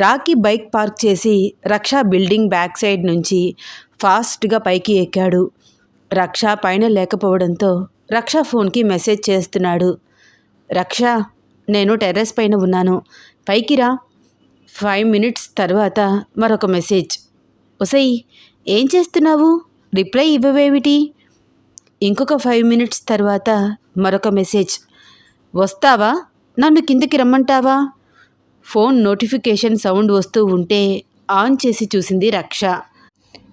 Rocky bike park చేసి రక్ష building back side నుంచి ఫాస్ట్గా పైకి ఎక్కాడు. రక్ష పైన లేకపోవడంతో రక్ష ఫోన్కి మెసేజ్ చేస్తున్నాడు. రక్ష నేను టెర్రస్ పైన ఉన్నాను. పైకి రా. ఫైవ్ మినిట్స్ తర్వాత మరొక మెసేజ్. ఒసై ఏం చేస్తున్నావు? రిప్లై ఇవ్వవేమిటి? ఇంకొక ఫైవ్ మినిట్స్ తర్వాత మరొక మెసేజ్. వస్తావా? నన్ను కిందకి రమ్మంటావా? ఫోన్ నోటిఫికేషన్ సౌండ్ వస్తూ ఉంటే ఆన్ చేసి చూసింది రక్ష.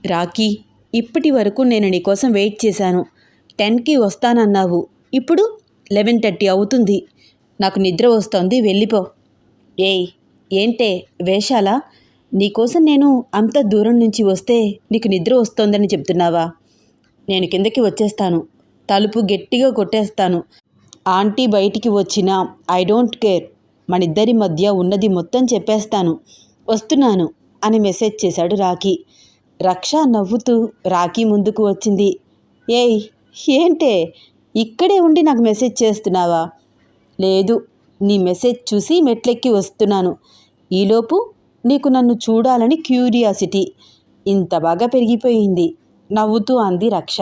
రాకీ ఇప్పటి వరకు నేను నీకోసం వెయిట్ చేశాను. టెన్కి వస్తానన్నావు. ఇప్పుడు లెవెన్ థర్టీ అవుతుంది. నాకు నిద్ర వస్తోంది వెళ్ళిపో. ఏయ్ ఏంటే వేషాలా? నీకోసం నేను అంత దూరం నుంచి వస్తే నీకు నిద్ర వస్తోందని చెప్తున్నావా? నేను కిందకి వచ్చేస్తాను. తలుపు గట్టిగా కొట్టేస్తాను. ఆంటీ బయటికి వచ్చినా ఐ డోంట్ కేర్. మనిద్దరి మధ్య ఉన్నది మొత్తం చెప్పేస్తాను. వస్తున్నాను అని మెసేజ్ చేశాడు రాఖీ. రక్ష నవ్వుతూ రాఖీ ముందుకు వచ్చింది. ఏయ్ ఏంటే? ఇక్కడే ఉండి నాకు మెసేజ్ చేస్తున్నావా? లేదు నీ మెసేజ్ చూసి మెట్లెక్కి వస్తున్నాను. ఈలోపు నీకు నన్ను చూడాలని క్యూరియాసిటీ ఇంత బాగా పెరిగిపోయింది నవ్వుతూ అంది రక్ష.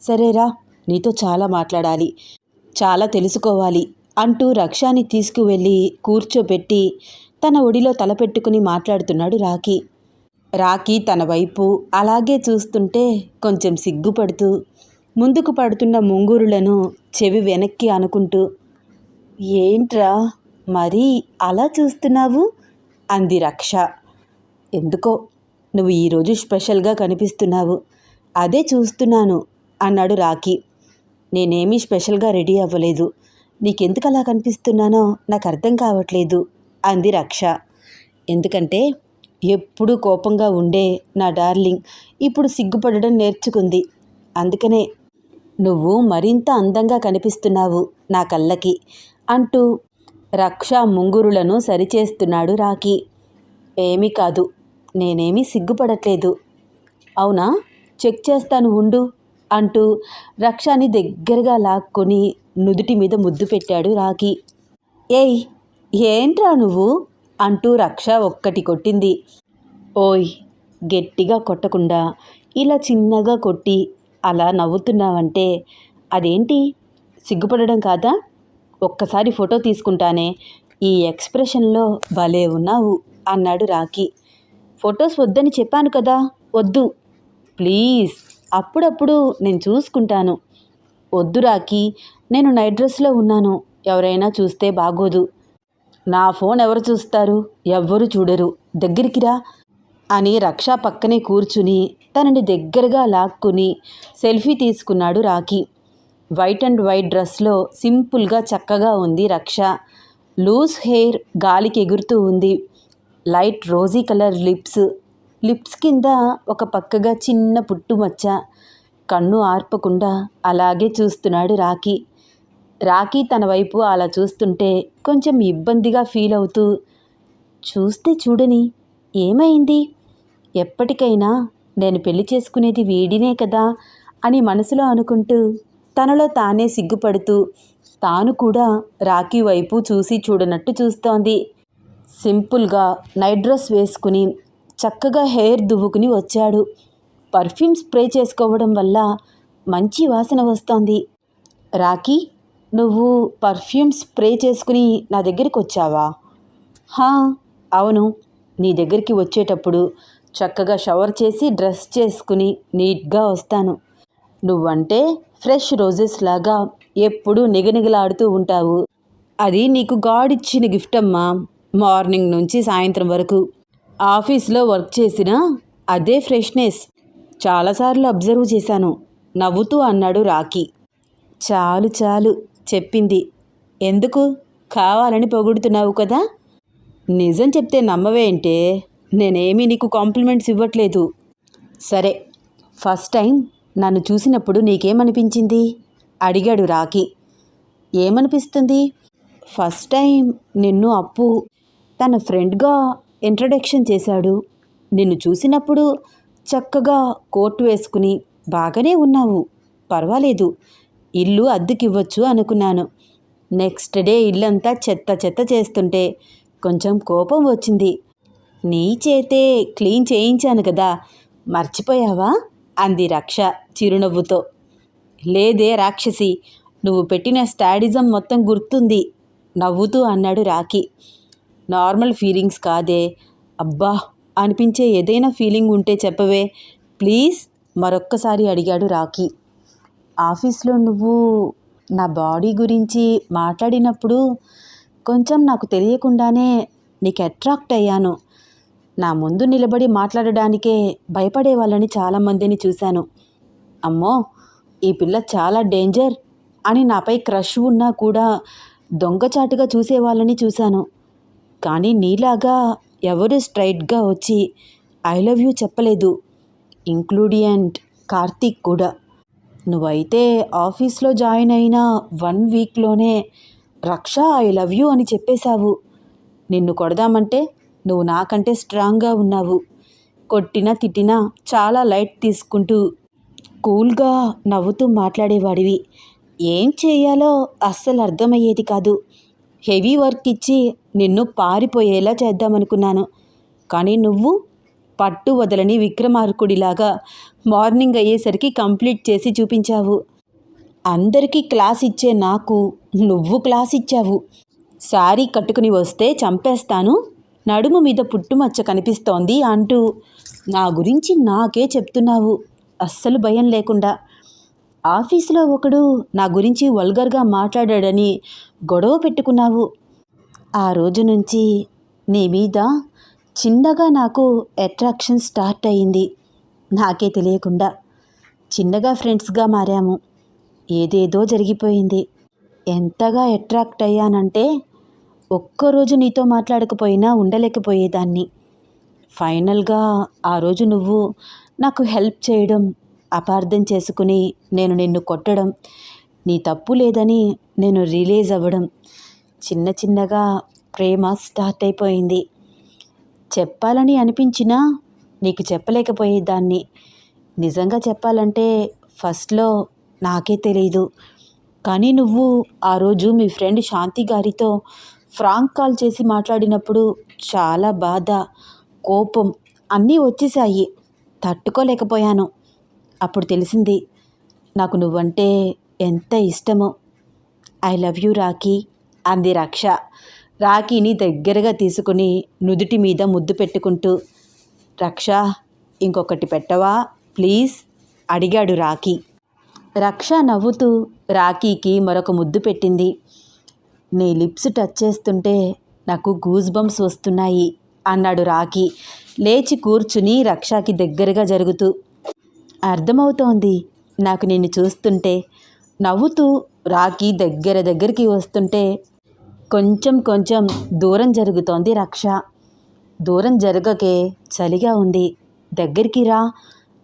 సరేరా నీతో చాలా మాట్లాడాలి. చాలా తెలుసుకోవాలి. అంటూ రక్షాని తీసుకువెళ్ళి కూర్చోబెట్టి తన ఒడిలో తలపెట్టుకుని మాట్లాడుతున్నాడు రాకీ రాకీ తన వైపు అలాగే చూస్తుంటే కొంచెం సిగ్గుపడుతూ ముందుకు పడుతున్న ముంగురులను చెవి వెనక్కి అనుకుంటూ ఏంట్రా మరీ అలా చూస్తున్నావు? అంది రక్ష. ఎందుకో నువ్వు ఈరోజు స్పెషల్గా కనిపిస్తున్నావు అదే చూస్తున్నాను అన్నాడు రాకీ నేనేమీ స్పెషల్గా రెడీ అవ్వలేదు నీకెందుకు అలా కనిపిస్తున్నానో నాకు అర్థం కావట్లేదు అంది రక్ష. ఎందుకంటే ఎప్పుడూ కోపంగా ఉండే నా డార్లింగ్ ఇప్పుడు సిగ్గుపడడం నేర్చుకుంది. అందుకనే నువ్వు మరింత అందంగా కనిపిస్తున్నావు నా కళ్ళకి అంటూ రక్ష ముంగురులను సరిచేస్తున్నాడు రాకీ ఏమీ కాదు నేనేమీ సిగ్గుపడట్లేదు. అవునా? చెక్ చేస్తాను ఉండు అంటూ రక్షాని దగ్గరగా లాక్కొని నుదుటి మీద ముద్దు పెట్టాడు రాఖీ. ఏయ్ ఏంట్రా నువ్వు? అంటూ రక్ష ఒక్కటి కొట్టింది. ఓయ్ గట్టిగా కొట్టకుండా ఇలా చిన్నగా కొట్టి అలా నవ్వుతున్నావంటే అదేంటి? సిగ్గుపడడం కాదా? ఒక్కసారి ఫోటో తీసుకుంటానే ఈ ఎక్స్ప్రెషన్లో భలే ఉన్నావు అన్నాడు రాఖీ. ఫొటోస్ వద్దని చెప్పాను కదా వద్దు. ప్లీజ్ అప్పుడప్పుడు నేను చూసుకుంటాను. వద్దు రాకి నేను నైట్ డ్రెస్లో ఉన్నాను. ఎవరైనా చూస్తే బాగోదు. నా ఫోన్ ఎవరు చూస్తారు? ఎవ్వరు చూడరు. దగ్గరికి రా అని రక్ష పక్కనే కూర్చుని తనని దగ్గరగా లాక్కుని సెల్ఫీ తీసుకున్నాడు రాకీ వైట్ అండ్ వైట్ డ్రెస్లో సింపుల్గా చక్కగా ఉంది రక్ష. లూజ్ హెయిర్ గాలికి ఎగురుతూ ఉంది. Light rosy colour lips. Lips కింద ఒక పక్కగా చిన్న పుట్టుమచ్చ కన్ను ఆర్పకుండా అలాగే చూస్తున్నాడు రాకీ రాకీ తన వైపు అలా చూస్తుంటే కొంచెం ఇబ్బందిగా ఫీల్ అవుతూ చూస్తే చూడని ఏమైంది? ఎప్పటికైనా నేను పెళ్ళి చేసుకునేది వీడినే కదా అని మనసులో అనుకుంటూ తనలో తానే సిగ్గుపడుతూ తాను కూడా రాఖీ వైపు చూసి చూడనట్టు చూస్తోంది. సింపుల్గా నైట్ డ్రెస్ వేసుకుని చక్కగా హెయిర్ దువ్వుకుని వచ్చాడు. పర్ఫ్యూమ్ స్ప్రే చేసుకోవడం వల్ల మంచి వాసన వస్తోంది. రాఖీ నువ్వు పర్ఫ్యూమ్ స్ప్రే చేసుకుని నా దగ్గరికి వచ్చావా? హా అవును. నీ దగ్గరికి వచ్చేటప్పుడు చక్కగా షవర్ చేసి డ్రెస్ చేసుకుని నీట్గా వస్తాను. నువ్వంటే ఫ్రెష్ రోజెస్ లాగా ఎప్పుడూ నిగనిగలాడుతూ ఉంటావు. అది నీకు గాడ్ ఇచ్చిన గిఫ్ట్ అమ్మా మార్నింగ్ నుంచి సాయంత్రం వరకు ఆఫీస్లో వర్క్ చేసిన అదే ఫ్రెష్నెస్. చాలాసార్లు అబ్జర్వ్ చేశాను. నవ్వుతూ అన్నాడు రాకీ చాలు చాలు చెప్పింది. ఎందుకు? కావాలని పొగుడుతున్నావు కదా? నిజం చెప్తే నమ్మవేంటే నేనేమీ నీకు కాంప్లిమెంట్స్ ఇవ్వట్లేదు. సరే ఫస్ట్ టైం నన్ను చూసినప్పుడు నీకేమనిపించింది? అడిగాడు రాకీ ఏమనిపిస్తుంది? ఫస్ట్ టైం నిన్ను అప్పు తన ఫ్రెండ్గా ఇంట్రడక్షన్ చేశాడు. నిన్ను చూసినప్పుడు చక్కగా కోట్ వేసుకుని బాగానే ఉన్నావు. పర్వాలేదు. ఇల్లు అద్దెకివ్వచ్చు అనుకున్నాను. నెక్స్ట్ డే ఇల్లంతా చెత్త చెత్త చేస్తుంటే కొంచెం కోపం వచ్చింది. నీ చేతే క్లీన్ చేయించాను కదా. మర్చిపోయావా? అంది రక్ష చిరునవ్వుతో. లేదే రాక్షసి. నువ్వు పెట్టిన స్టాడిజం మొత్తం గుర్తుంది. నవ్వుతూ అన్నాడు రాకీ నార్మల్ ఫీలింగ్స్ కాదే. అబ్బా! అనిపించే ఏదైనా ఫీలింగ్ ఉంటే చెప్పవే. ప్లీజ్ మరొక్కసారి అడిగాడు రాకీ ఆఫీస్లో నువ్వు నా బాడీ గురించి మాట్లాడినప్పుడు కొంచెం నాకు తెలియకుండానే నీకు అట్రాక్ట్ అయ్యాను. నా ముందు నిలబడి మాట్లాడడానికే భయపడే వాళ్ళని చాలామందిని చూశాను. అమ్మో ఈ పిల్ల చాలా డేంజర్ అని నాపై క్రష్ ఉన్నా కూడా దొంగచాటుగా చూసేవాళ్ళని చూశాను. కానీ నీలాగా ఎవరు స్ట్రైట్గా వచ్చి ఐ లవ్ యూ చెప్పలేదు. ఇంక్లూడియంట్ కార్తీక్ కూడా. నువ్వైతే ఆఫీస్లో జాయిన్ అయిన వన్ వీక్లోనే రక్ష ఐ లవ్ యూ అని చెప్పేశావు. నిన్ను కొడదామంటే నువ్వు నాకంటే స్ట్రాంగ్గా ఉన్నావు. కొట్టినా తిట్టినా చాలా లైట్ తీసుకుంటూ కూల్గా నవ్వుతూ మాట్లాడేవాడివి. ఏం చేయాలో అస్సలు అర్థమయ్యేది కాదు. హెవీ వర్క్ ఇచ్చి నిన్ను పారిపోయేలా చేద్దామనుకున్నాను. కానీ నువ్వు పట్టు వదలని విక్రమార్కుడిలాగా మార్నింగ్ అయ్యేసరికి కంప్లీట్ చేసి చూపించావు. అందరికీ క్లాస్ ఇచ్చే నాకు నువ్వు క్లాస్ ఇచ్చావు. శారీ కట్టుకుని వస్తే చంపేస్తాను. నడుము మీద పుట్టుమచ్చ కనిపిస్తోంది అంటూ నా గురించి నాకే చెప్తున్నావు. అస్సలు భయం లేకుండా ఆఫీసులో ఒకడు నా గురించి వల్గర్గా మాట్లాడాడని గొడవ పెట్టుకున్నావు. ఆ రోజు నుంచి నీ మీద చిన్నగా నాకు అట్రాక్షన్ స్టార్ట్ అయింది. నాకే తెలియకుండా చిన్నగా ఫ్రెండ్స్గా మారాము. ఏదేదో జరిగిపోయింది. ఎంతగా అట్రాక్ట్ అయ్యానంటే ఒక్కరోజు నీతో మాట్లాడకపోయినా ఉండలేకపోయేదాన్ని. ఫైనల్గా ఆ రోజు నువ్వు నాకు హెల్ప్ చేయడం అపార్థం చేసుకుని నేను నిన్ను కొట్టడం నీ తప్పు లేదని నేను రిలీజ్ అవ్వడం చిన్న చిన్నగా ప్రేమ స్టార్ట్ అయిపోయింది. చెప్పాలని అనిపించినా నీకు చెప్పలేకపోయేదాన్ని. నిజంగా చెప్పాలంటే ఫస్ట్లో నాకే తెలియదు కానీ నువ్వు ఆ రోజు మీ ఫ్రెండ్ శాంతి గారితో ఫ్రాంక్ కాల్ చేసి మాట్లాడినప్పుడు చాలా బాధ కోపం అన్నీ వచ్చేసాయి తట్టుకోలేకపోయాను. అప్పుడు తెలిసింది నాకు నువ్వంటే ఎంత ఇష్టమో. ఐ లవ్ యూ రాఖీ అంది రక్ష. రాఖీని దగ్గరగా తీసుకుని నుదుటి మీద ముద్దు పెట్టుకుంటూ రక్ష ఇంకొకటి పెట్టవా? ప్లీజ్ అడిగాడు రాఖీ. రక్ష నవ్వుతూ రాఖీకి మరొక ముద్దు పెట్టింది. నీ లిప్స్ టచ్ చేస్తుంటే నాకు గూజ్ బంప్స్ వస్తున్నాయి అన్నాడు రాఖీ. లేచి కూర్చుని రక్షకి దగ్గరగా జరుగుతూ అర్థమవుతోంది. నాకు నిన్ను చూస్తుంటే నవ్వుతూ రాఖీ దగ్గర దగ్గరికి వస్తుంటే కొంచెం కొంచెం దూరం జరుగుతోంది రక్ష. దూరం జరగకే చలిగా ఉంది. దగ్గరికి రా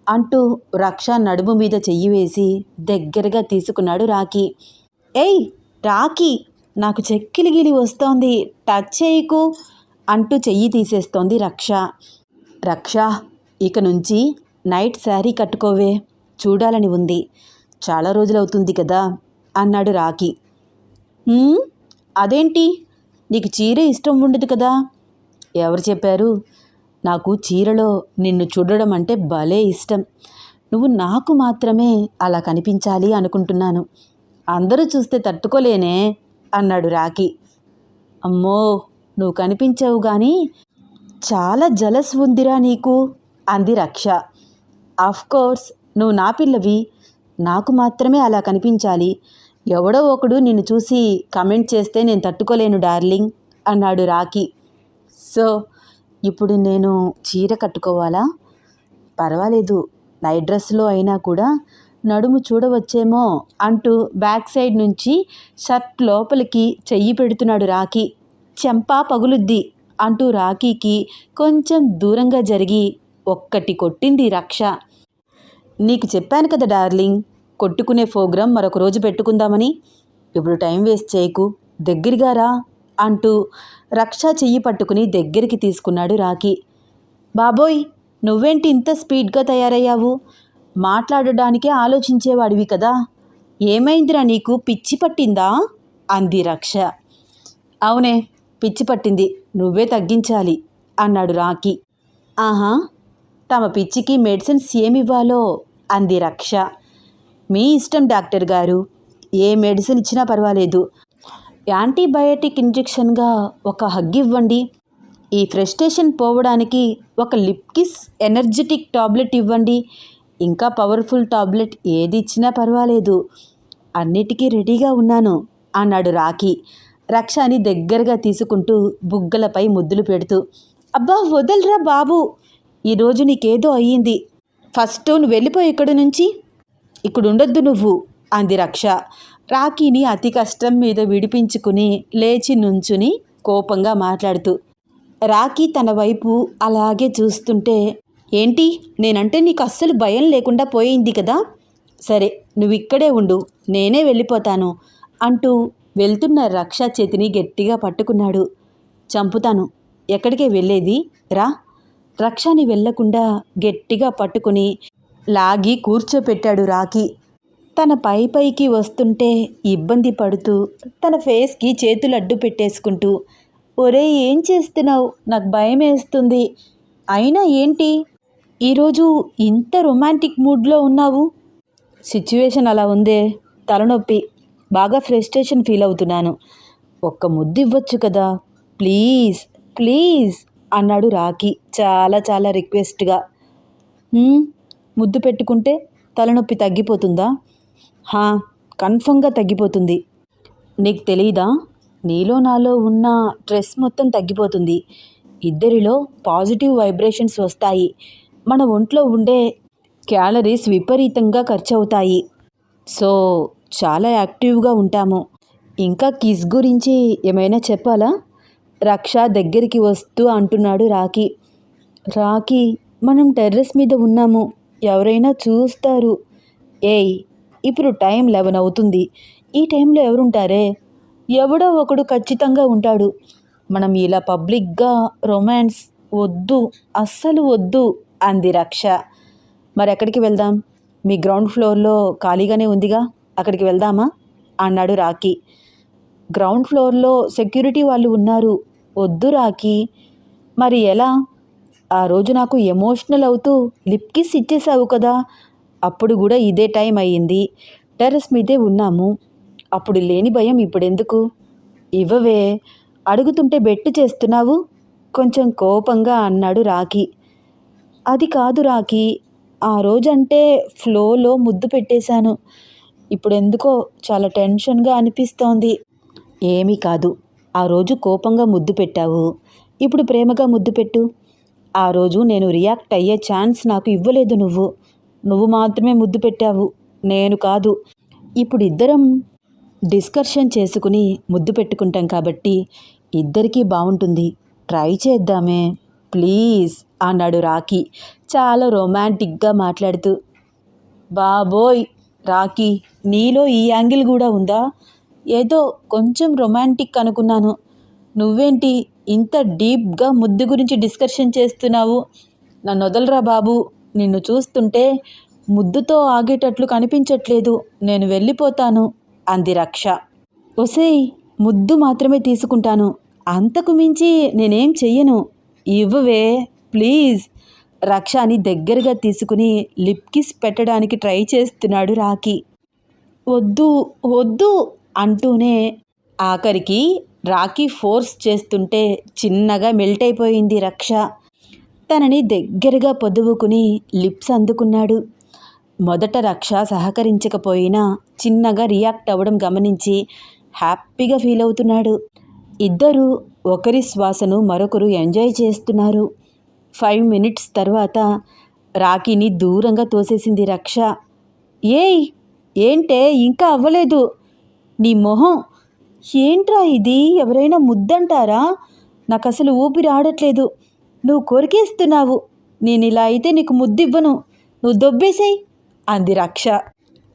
అంటూ రక్ష నడుము మీద చెయ్యి వేసి దగ్గరగా తీసుకున్నాడు రాఖీ. ఏయ్ రాఖీ నాకు చెక్కిలిగిలి వస్తోంది. టచ్ చేయకు అంటూ చెయ్యి తీసేస్తోంది రక్ష. రక్ష ఇక నుంచి నైట్ శారీ కట్టుకోవే చూడాలని ఉంది. చాలా రోజులవుతుంది కదా అన్నాడు రాఖి. అదేంటి? నీకు చీర ఇష్టం ఉండదు కదా? ఎవరు చెప్పారు? నాకు చీరలో నిన్ను చూడడం అంటే భలే ఇష్టం. నువ్వు నాకు మాత్రమే అలా కనిపించాలి అనుకుంటున్నాను. అందరూ చూస్తే తట్టుకోలేనే అన్నాడు రాఖీ. అమ్మో నువ్వు కనిపించావు కానీ చాలా జలస్ ఉందిరా నీకు అంది రక్ష. కోర్స్ నువ్వు నా పిల్లవి. నాకు మాత్రమే అలా కనిపించాలి. ఎవడో ఒకడు నిన్ను చూసి కమెంట్ చేస్తే నేను తట్టుకోలేను డార్లింగ్ అన్నాడు రాఖీ. సో ఇప్పుడు నేను చీర కట్టుకోవాలా? పర్వాలేదు. నైట్ డ్రెస్లో అయినా కూడా నడుము చూడవచ్చేమో అంటూ బ్యాక్ సైడ్ నుంచి షర్ట్ లోపలికి చెయ్యి పెడుతున్నాడు రాఖీ. చెంపా పగులుద్ది అంటూ రాఖీకి కొంచెం దూరంగా జరిగి ఒక్కటి కొట్టింది రక్ష. నీకు చెప్పాను కదా డార్లింగ్ కొట్టుకునే ప్రోగ్రాం మరొక రోజు పెట్టుకుందామని. ఇప్పుడు టైం వేస్ట్ చేయకు దగ్గరగా రా అంటూ రక్ష చెయ్యి పట్టుకుని దగ్గరికి తీసుకున్నాడు రాఖీ. బాబోయ్ నువ్వేంటి ఇంత స్పీడ్గా తయారయ్యావు? మాట్లాడడానికే ఆలోచించేవాడివి కదా. ఏమైందిరా నీకు? పిచ్చి పట్టిందా? అంది రక్ష. అవునే పిచ్చి పట్టింది. నువ్వే తగ్గించాలి అన్నాడు రాఖీ. ఆహా తమ పిచ్చికి మెడిసిన్స్ ఏమివ్వాలో అంది రక్ష. మీ ఇష్టం డాక్టర్ గారు. ఏ మెడిసిన్ ఇచ్చినా పర్వాలేదు. యాంటీబయాటిక్ ఇంజెక్షన్గా ఒక హగ్ ఇవ్వండి. ఈ ఫ్రస్ట్రేషన్ పోవడానికి ఒక లిప్ కిస్ ఎనర్జెటిక్ టాబ్లెట్ ఇవ్వండి. ఇంకా పవర్ఫుల్ టాబ్లెట్ ఏది ఇచ్చినా పర్వాలేదు. అన్నిటికీ రెడీగా ఉన్నాను అన్నాడు రాఖీ. రక్షాని దగ్గరగా తీసుకుంటూ బుగ్గలపై ముద్దులు పెడుతూ అబ్బా వదలరా బాబు. ఈరోజు నీకేదో అయ్యింది. ఫస్ట్ నువ్వు వెళ్ళిపోయి ఇక్కడి నుంచి? ఇక్కడ ఉండొద్దు నువ్వు అంది రక్ష. రాఖీని అతి కష్టం మీద విడిపించుకుని లేచి నుంచుని కోపంగా మాట్లాడుతూ రాఖీ తన వైపు అలాగే చూస్తుంటే ఏంటి నేనంటే నీకు అస్సలు భయం లేకుండా పోయింది కదా? సరే నువ్వు ఇక్కడే ఉండు నేనే వెళ్ళిపోతాను అంటూ వెళ్తున్న రక్ష చేతిని గట్టిగా పట్టుకున్నాడు. చంపుతాను. ఎక్కడికే వెళ్ళేది? రా. రక్షని వెళ్ళకుండా గట్టిగా పట్టుకుని లాగి కూర్చోపెట్టాడు రాఖీ. తన పై పైకి వస్తుంటే ఇబ్బంది పడుతూ తన ఫేస్కి చేతులు అడ్డు పెట్టేసుకుంటూ ఒరే ఏం చేస్తున్నావు? నాకు భయం వేస్తుంది అయినా ఏంటి? ఈరోజు ఇంత రొమాంటిక్ మూడ్లో ఉన్నావు? సిచ్యువేషన్ అలా ఉందే తలనొప్పి. బాగా ఫ్రస్ట్రేషన్ ఫీల్ అవుతున్నాను. ఒక్క ముద్దు ఇవ్వచ్చు కదా? Please please. అన్నాడు రాఖీ. చాలా చాలా రిక్వెస్ట్గా. ముద్దు పెట్టుకుంటే తలనొప్పి తగ్గిపోతుందా? హా కన్ఫర్మ్గా తగ్గిపోతుంది. నీకు తెలీదా? నీలో నాలో ఉన్న స్ట్రెస్ మొత్తం తగ్గిపోతుంది. ఇద్దరిలో పాజిటివ్ వైబ్రేషన్స్ వస్తాయి. మన ఒంట్లో ఉండే క్యాలరీస్ విపరీతంగా ఖర్చు అవుతాయి సో చాలా యాక్టివ్గా ఉంటాము. ఇంకా కిస్ గురించి ఏమైనా చెప్పాలా? రక్ష దగ్గరికి వస్తూ అంటున్నాడు రాఖీ. రాఖీ మనం టెర్రస్ మీద ఉన్నాము. ఎవరైనా చూస్తారు. ఏయ్ ఇప్పుడు టైం లెవెన్ అవుతుంది. ఈ టైంలో ఎవరుంటారే? ఎవడో ఒకడు ఖచ్చితంగా ఉంటాడు. మనం ఇలా పబ్లిక్గా రొమాన్స్ వద్దు అస్సలు వద్దు అంది రక్ష. మరి ఎక్కడికి వెళ్దాం? మీ గ్రౌండ్ ఫ్లోర్లో ఖాళీగానే ఉందిగా? అక్కడికి వెళ్దామా? అన్నాడు రాఖీ. గ్రౌండ్ ఫ్లోర్లో సెక్యూరిటీ వాళ్ళు ఉన్నారు. వద్దు రాఖీ. మరి ఎలా? ఆ రోజు నాకు ఎమోషనల్ అవుతూ లిప్ కిస్ ఇచ్చేసావు కదా. అప్పుడు కూడా ఇదే టైం అయ్యింది. టెర్రస్ మీదే ఉన్నాము. అప్పుడు లేని భయం ఇప్పుడెందుకు? ఇవ్వవే. అడుగుతుంటే బెట్టు చేస్తున్నావు? కొంచెం కోపంగా అన్నాడు రాఖీ. అది కాదు రాఖీ. ఆ రోజంటే ఫ్లోలో ముద్దు పెట్టేశాను. ఇప్పుడు ఎందుకో చాలా టెన్షన్గా అనిపిస్తోంది. ఏమీ కాదు. ఆ రోజు కోపంగా ముద్దు పెట్టావు. ఇప్పుడు ప్రేమగా ముద్దు పెట్టు. ఆ రోజు నేను రియాక్ట్ అయ్యే ఛాన్స్ నాకు ఇవ్వలేదు నువ్వు. నువ్వు మాత్రమే ముద్దు పెట్టావు. నేను కాదు. ఇప్పుడు ఇద్దరం డిస్కషన్ చేసుకుని ముద్దు పెట్టుకుంటాం కాబట్టి ఇద్దరికీ బాగుంటుంది ట్రై చేద్దామే. ప్లీజ్ అన్నాడు రాఖీ చాలా రొమాంటిక్గా మాట్లాడుతూ. బాబోయ్ రాఖీ నీలో ఈ యాంగిల్ కూడా ఉందా? ఏదో కొంచెం రొమాంటిక్ అనుకున్నాను. నువ్వేంటి ఇంత డీప్గా ముద్దు గురించి డిస్కషన్ చేస్తున్నావు? నన్ను వదలరా బాబు. నిన్ను చూస్తుంటే ముద్దుతో ఆగేటట్లు కనిపించట్లేదు. నేను వెళ్ళిపోతాను. అంది రక్ష. ఒసేయ్ ముద్దు మాత్రమే తీసుకుంటాను. అంతకు మించి నేనేం చెయ్యను. ఇవ్వవే ప్లీజ్. రక్షని దగ్గరగా తీసుకుని లిప్ కిస్ పెట్టడానికి ట్రై చేస్తున్నాడు రాఖీ. వద్దు వద్దు. అంటూనే ఆఖరికి రాఖీ ఫోర్స్ చేస్తుంటే చిన్నగా మెల్ట్ అయిపోయింది రక్ష. తనని దగ్గరగా పొదువుకుని లిప్స్ అందుకున్నాడు. మొదట రక్ష సహకరించకపోయినా చిన్నగా రియాక్ట్ అవ్వడం గమనించి హ్యాపీగా ఫీల్ అవుతున్నాడు. ఇద్దరు ఒకరి శ్వాసను మరొకరు ఎంజాయ్ చేస్తున్నారు. ఫైవ్ మినిట్స్ తర్వాత రాఖీని దూరంగా తోసేసింది రక్ష. ఏయ్ ఏంటే ఇంకా అవ్వలేదు. నీ మొహం. ఏంట్రా ఇది? ఎవరైనా ముద్దంటారా? నాకు అసలు ఊపిరి ఆడట్లేదు. నువ్వు కొరికేస్తున్నావు. నేను ఇలా అయితే నీకు ముద్దివ్వను. నువ్వు దొబ్బేసేయ్. అంది రక్ష.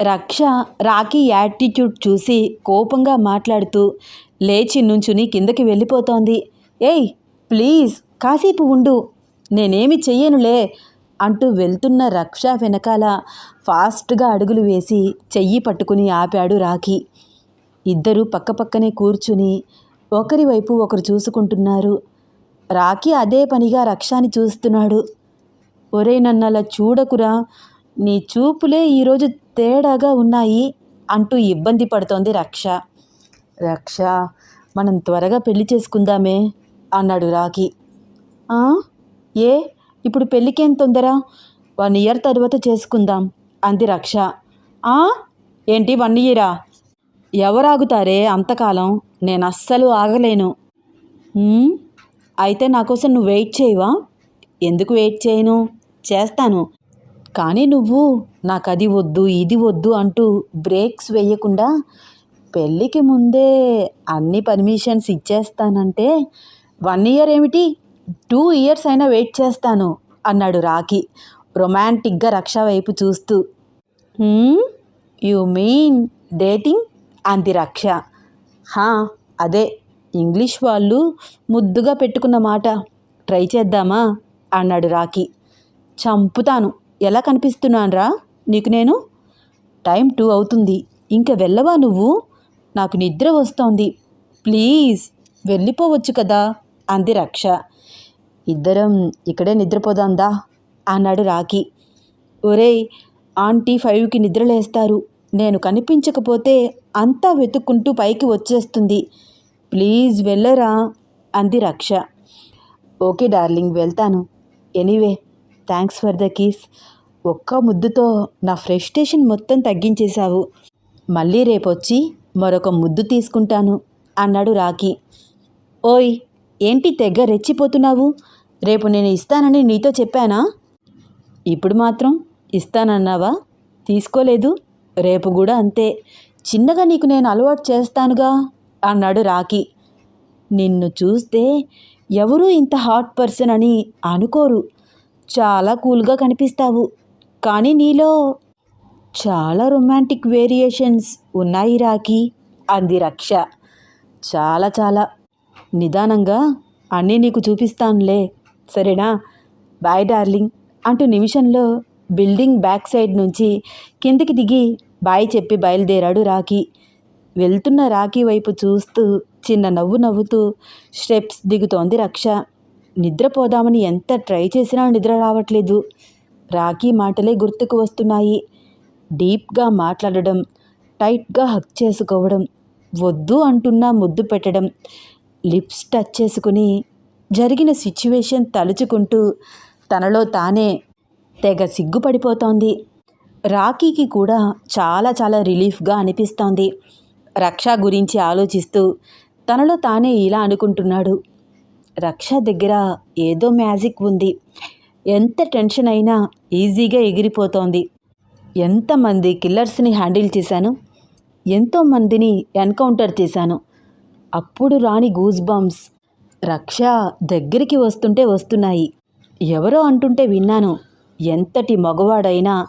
రక్ష రాఖీ యాటిట్యూడ్ చూసి కోపంగా మాట్లాడుతూ లేచి నుంచుని కిందకి వెళ్ళిపోతోంది. ఏయ్ ప్లీజ్ కాసేపు ఉండు. నేనేమి చెయ్యనులే అంటూ వెళ్తున్న రక్ష వెనకాల ఫాస్ట్గా అడుగులు వేసి చెయ్యి పట్టుకుని ఆపాడు రాఖీ. ఇద్దరూ పక్కపక్కనే కూర్చుని ఒకరి వైపు ఒకరు చూసుకుంటున్నారు. రాఖీ అదే పనిగా రక్షాని చూస్తున్నాడు. ఒరే నన్ను అలా చూడకురా నీ చూపులే ఈరోజు తేడాగా ఉన్నాయి అంటూ ఇబ్బంది పడుతోంది రక్ష. రక్ష మనం త్వరగా పెళ్ళి చేసుకుందామే అన్నాడు రాఖీ. ఏ? ఇప్పుడు పెళ్ళికేం తొందర? వన్ ఇయర్ తర్వాత చేసుకుందాం అంది రక్ష. ఏంటి వన్ ఇయరా? ఎవరాగుతారే అంతకాలం? నేను అస్సలు ఆగలేను. అయితే నా కోసం నువ్వు వెయిట్ చేయవా? ఎందుకు వెయిట్ చేయను? చేస్తాను. కానీ నువ్వు నాకు అది వద్దు ఇది వద్దు అంటూ బ్రేక్స్ వేయకుండా పెళ్ళికి ముందే అన్ని పర్మిషన్స్ ఇచ్చేస్తానంటే వన్ ఇయర్ ఏమిటి? టూ ఇయర్స్ అయినా వెయిట్ చేస్తాను అన్నాడు రాఖీ రొమాంటిక్గా రక్ష వైపు చూస్తూ యు మీన్ డేటింగ్? అంది రక్ష హా అదే ఇంగ్లీష్ వాళ్ళు ముద్దుగా పెట్టుకున్న మాట. ట్రై చేద్దామా? అన్నాడు రాఖీ. చంపుతాను. ఎలా కనిపిస్తున్నానురా? నీకు నేను? టైం టూ అవుతుంది. ఇంక వెళ్ళవా నువ్వు? నాకు నిద్ర వస్తోంది. ప్లీజ్ వెళ్ళిపోవచ్చు కదా? అంది రక్ష ఇద్దరం ఇక్కడే నిద్రపోదాందా? అన్నాడు రాఖీ. ఒరేయ్ ఆంటీ ఫైవ్కి నిద్రలేస్తారు. నేను కనిపించకపోతే అంతా వెతుక్కుంటూ పైకి వచ్చేస్తుంది. ప్లీజ్ వెళ్ళరా? అంది రక్ష. ఓకే డార్లింగ్ వెళ్తాను. Anyway thanks for the keys. ఒక్క ముద్దుతో నా ఫ్రస్ట్రేషన్ మొత్తం తగ్గించేశావు. మళ్ళీ రేపొచ్చి మరొక ముద్దు తీసుకుంటాను అన్నాడు రాఖీ. ఓయ్ ఏంటి తెగ రెచ్చిపోతున్నావు? రేపు నేను ఇస్తానని నీతో చెప్పానా? ఇప్పుడు మాత్రం ఇస్తానన్నావా? తీసుకోలేదు? రేపు కూడా అంతే. చిన్నగా నీకు నేను అలవాటు చేస్తానుగా అన్నాడు రాఖీ. నిన్ను చూస్తే ఎవరూ ఇంత హాట్ పర్సన్ అని అనుకోరు. చాలా కూల్గా కనిపిస్తావు. కానీ నీలో చాలా రొమాంటిక్ వేరియేషన్స్ ఉన్నాయి రాఖీ అంది రక్ష. చాలా చాలా. నిదానంగా అన్నీ నీకు చూపిస్తానులే. సరేనా? బాయ్ డార్లింగ్ అంటూ నిమిషంలో బిల్డింగ్ బ్యాక్ సైడ్ నుంచి కిందికి దిగి బాయ్ చెప్పి బయలుదేరాడు రాఖీ. వెళ్తున్న రాఖీ వైపు చూస్తూ చిన్న నవ్వు నవ్వుతూ స్టెప్స్ దిగుతోంది రక్ష. నిద్రపోదామని ఎంత ట్రై చేసినా నిద్ర రావట్లేదు. రాఖీ మాటలే గుర్తుకు వస్తున్నాయి. డీప్గా మాట్లాడడం టైట్గా హక్ చేసుకోవడం వద్దు అంటున్నా ముద్దు పెట్టడం లిప్స్ టచ్ చేసుకుని జరిగిన సిచ్యువేషన్ తలుచుకుంటూ తనలో తానే తెగ సిగ్గుపడిపోతోంది. రాఖీకి కూడా చాలా చాలా రిలీఫ్గా అనిపిస్తోంది. రక్ష గురించి ఆలోచిస్తూ తనలో తానే ఇలా అనుకుంటున్నాడు. రక్ష దగ్గర ఏదో మ్యాజిక్ ఉంది. ఎంత టెన్షన్ అయినా ఈజీగా ఎగిరిపోతోంది. ఎంతమంది కిల్లర్స్ని హ్యాండిల్ చేశాను? ఎంతోమందిని ఎన్కౌంటర్ చేశాను. అప్పుడు రాని గూస్ బంప్స్. రక్ష దగ్గరికి వస్తుంటే వస్తున్నాయి. ఎవరో అంటుంటే విన్నాను. ఎంతటి మగవాడైనా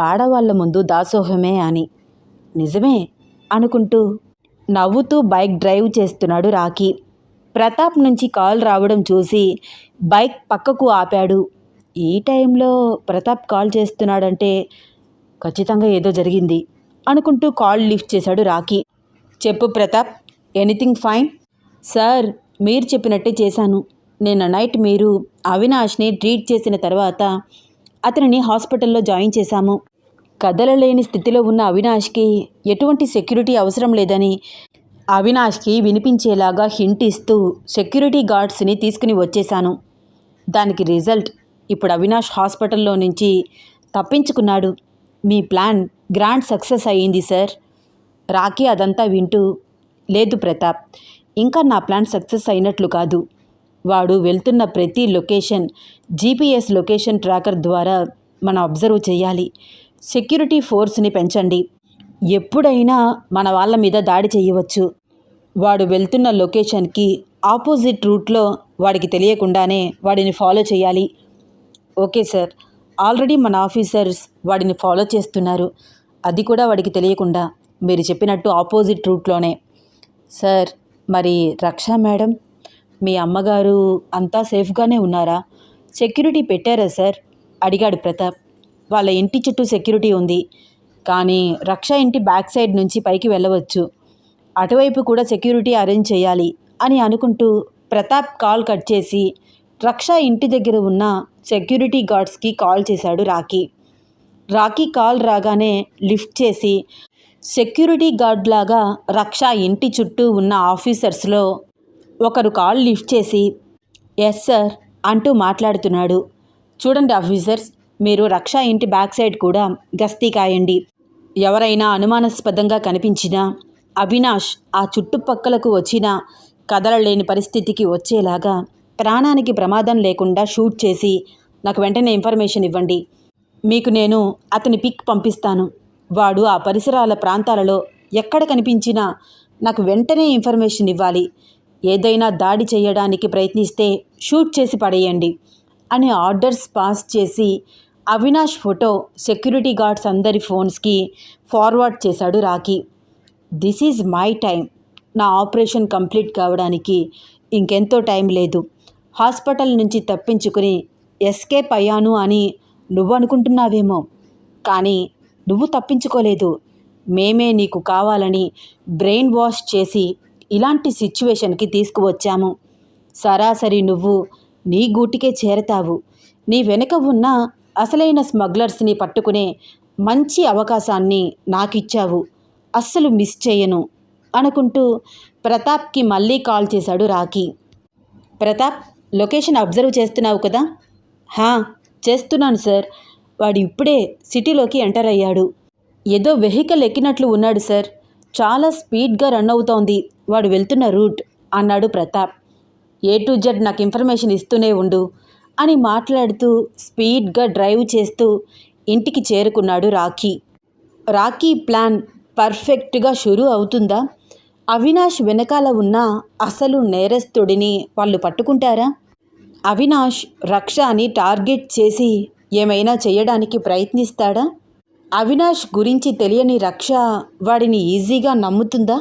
ఆడవాళ్ళ ముందు దాసోహమే అని. నిజమే? అనుకుంటూ నవ్వుతూ బైక్ డ్రైవ్ చేస్తున్నాడు రాఖీ. ప్రతాప్ నుంచి కాల్ రావడం చూసి బైక్ పక్కకు ఆపాడు. ఈ టైంలో ప్రతాప్ కాల్ చేస్తున్నాడంటే ఖచ్చితంగా ఏదో జరిగింది అనుకుంటూ కాల్ లిఫ్ట్ చేశాడు రాఖీ. చెప్పు ప్రతాప్ ఎనీథింగ్ ఫైన్? సార్ మీరు చెప్పినట్టే చేశాను. నిన్న నైట్ మీరు అవినాష్ని ట్రీట్ చేసిన తర్వాత అతనిని హాస్పిటల్లో జాయిన్ చేశాము. కదలలేని స్థితిలో ఉన్న అవినాష్కి ఎటువంటి సెక్యూరిటీ అవసరం లేదని అవినాష్కి వినిపించేలాగా హింట్ ఇస్తూ సెక్యూరిటీ గార్డ్స్ని తీసుకుని వచ్చేశాను. దానికి రిజల్ట్ ఇప్పుడు అవినాష్ హాస్పిటల్లో నుంచి తప్పించుకున్నాడు. మీ ప్లాన్ గ్రాండ్ సక్సెస్ అయ్యింది సార్. రాకీ అదంతా వింటూ లేదు ప్రతాప్ ఇంకా నా ప్లాన్ సక్సెస్ అయినట్లు కాదు. వాడు వెళ్తున్న ప్రతి లొకేషన్ జీపీఎస్ లొకేషన్ ట్రాకర్ ద్వారా మనం అబ్జర్వ్ చేయాలి. సెక్యూరిటీ ఫోర్స్ని పెంచండి. ఎప్పుడైనా మన వాళ్ళ మీద దాడి చేయవచ్చు. వాడు వెళ్తున్న లొకేషన్కి ఆపోజిట్ రూట్లో వాడికి తెలియకుండానే వాడిని ఫాలో చేయాలి. Okay sir. ఆల్రెడీ మన ఆఫీసర్స్ వాడిని ఫాలో చేస్తున్నారు. అది కూడా వాడికి తెలియకుండా మీరు చెప్పినట్టు ఆపోజిట్ రూట్లోనే. సార్ మరి రక్ష మేడం? మీ అమ్మగారు అంతా సేఫ్గానే ఉన్నారా? సెక్యూరిటీ పెట్టారా సార్? అడిగాడు ప్రతాప్. వాళ్ళ ఇంటి చుట్టూ సెక్యూరిటీ ఉంది కానీ రక్ష ఇంటి బ్యాక్ సైడ్ నుంచి పైకి వెళ్ళవచ్చు. అటువైపు కూడా సెక్యూరిటీ అరేంజ్ చేయాలి అని అనుకుంటూ ప్రతాప్ కాల్ కట్ చేసి రక్ష ఇంటి దగ్గర ఉన్న సెక్యూరిటీ గార్డ్స్కి కాల్ చేశాడు రాకీ. రాకీ కాల్ రాగానే లిఫ్ట్ చేసి సెక్యూరిటీ గార్డ్ లాగా రక్ష ఇంటి చుట్టూ ఉన్న ఆఫీసర్స్లో ఒకరు కాల్ లిఫ్ట్ చేసి ఎస్ సార్ అంటూ మాట్లాడుతున్నాడు. చూడండి ఆఫీసర్స్ మీరు రక్ష ఇంటి బ్యాక్ సైడ్ కూడా గస్తీ కాయండి. ఎవరైనా అనుమానాస్పదంగా కనిపించినా అవినాష్ ఆ చుట్టుపక్కలకు వచ్చినా కదలలేని పరిస్థితికి వచ్చేలాగా ప్రాణానికి ప్రమాదం లేకుండా షూట్ చేసి నాకు వెంటనే ఇన్ఫర్మేషన్ ఇవ్వండి. మీకు నేను అతని పిక్ పంపిస్తాను. వాడు ఆ పరిసరాల ప్రాంతాలలో ఎక్కడ కనిపించినా నాకు వెంటనే ఇన్ఫర్మేషన్ ఇవ్వాలి. ఏదైనా దాడి చేయడానికి ప్రయత్నిస్తే షూట్ చేసి పడేయండి అని ఆర్డర్స్ పాస్ చేసి అవినాష్ ఫోటో సెక్యూరిటీ గార్డ్స్ అందరి ఫోన్స్కి ఫార్వర్డ్ చేశాడు Rocky this is my time నా ఆపరేషన్ కంప్లీట్ కావడానికి ఇంకెంతో టైం లేదు. హాస్పిటల్ నుంచి తప్పించుకుని ఎస్కేప్ అయ్యాను అని నువ్వు అనుకుంటున్నావేమో కానీ నువ్వు తప్పించుకోలేదు. మేమే నీకు కావాలని బ్రెయిన్ వాష్ చేసి ఇలాంటి సిచ్యువేషన్కి తీసుకువచ్చాము. సరాసరి నువ్వు నీ గూటికే చేరతావు. నీ వెనుక ఉన్న అసలైన స్మగ్లర్స్ని పట్టుకునే మంచి అవకాశాన్ని నాకిచ్చావు. అస్సలు మిస్ చేయను అనుకుంటూ ప్రతాప్కి మళ్ళీ కాల్ చేశాడు రాకీ ప్రతాప్ లొకేషన్ అబ్జర్వ్ చేస్తున్నావు కదా? హా చేస్తున్నాను సార్. వాడు ఇప్పుడే సిటీలోకి ఎంటర్ అయ్యాడు. ఏదో వెహికల్ ఎక్కినట్లు ఉన్నాడు సార్. చాలా స్పీడ్గా రన్ అవుతోంది. వాడు వెళ్తున్న రూట్ అన్నాడు ప్రతాప్. ఏ టు జెడ్ నాకు ఇన్ఫర్మేషన్ ఇస్తూనే ఉండు అని మాట్లాడుతూ స్పీడ్గా డ్రైవ్ చేస్తూ ఇంటికి చేరుకున్నాడు రాఖీ. రాఖీ ప్లాన్ పర్ఫెక్ట్గా షురూ అవుతుందా? అవినాష్ వెనకాల ఉన్న అసలు నేరస్తుడిని వాళ్ళు పట్టుకుంటారా? అవినాష్ రక్షని టార్గెట్ చేసి ఏమైనా చేయడానికి ప్రయత్నిస్తాడా? అవినాష్ గురించి తెలియని రక్ష వాడిని ఈజీగా నమ్ముతుందా?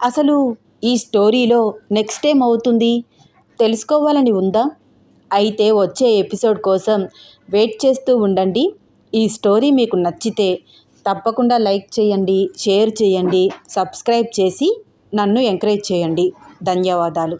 అసలు ఈ స్టోరీలో నెక్స్ట్ ఏం అవుతుంది? తెలుసుకోవాలని ఉందా? అయితే వచ్చే ఎపిసోడ్ కోసం వెయిట్ చేస్తూ ఉండండి. ఈ స్టోరీ మీకు నచ్చితే తప్పకుండా లైక్ చేయండి షేర్ చేయండి సబ్స్క్రైబ్ చేసి నన్ను ఎంకరేజ్ చేయండి. ధన్యవాదాలు.